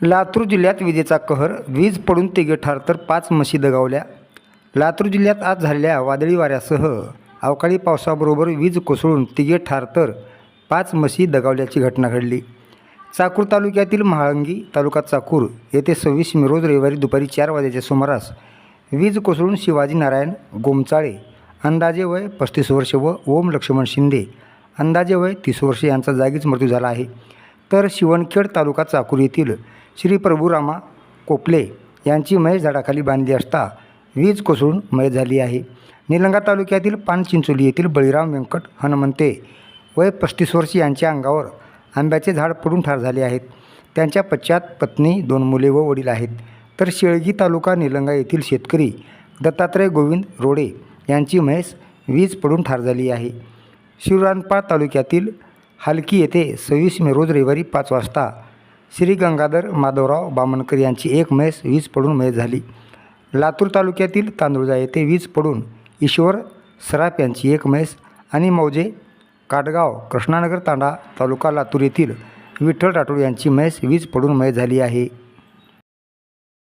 लातूर जिल्ह्यात विजेचा कहर वीज पडून तिघे ठार तर पाच म्हशी दगावल्या लातूर जिल्ह्यात आज झालेल्या वादळी वाऱ्यासह अवकाळी पावसाबरोबर वीज कोसळून तिघे ठार तर पाच म्हशी दगावल्याची घटना घडली. चाकूर तालुक्यातील महाळंगी तालुका चाकूर येथे सव्वीस मे रोज रविवारी दुपारी चार वाजेच्या सुमारास वीज कोसळून शिवाजी नारायण गोमचाळे अंदाजे वय पस्तीस वर्ष व ओम लक्ष्मण शिंदे अंदाजे वय तीस वर्ष यांचा जागीच मृत्यू झाला आहे. तर शिवणखेड तालुका चाकूर येथील श्री प्रभुरामा कोपले यांची मय झाडाखाली बांधली असता वीज कोसळून मय झाली आहे. निलंगा तालुक्यातील पानचिंचोली येथील बळीराम व्यंकट हनुमंते वय पस्तीस वर्ष यांच्या अंगावर आंब्याचे झाड पडून ठार झाले आहेत. त्यांच्या पश्चात पत्नी दोन मुले व वडील आहेत. तर शेळगी तालुका निलंगा येथील शेतकरी दत्तात्रय गोविंद रोडे यांची म्हैस वीज पडून ठार झाली आहे. शिवरानपाळ तालुक्यातील हालकी येथे सव्वीस मे रोज रविवारी पाच वाजता श्री गंगाधर माधवराव बामणकर यांची एक म्हैस वीज पडून मयत झाली. लातूर तालुक्यातील तांदुळजा येथे वीज पडून ईश्वर सराफ यांची एक म्हैस आणि मौजे काटगाव कृष्णानगर तांडा तालुका लातूर येथील विठ्ठल राठोड यांची म्हैस वीज पडून मयत झाली आहे.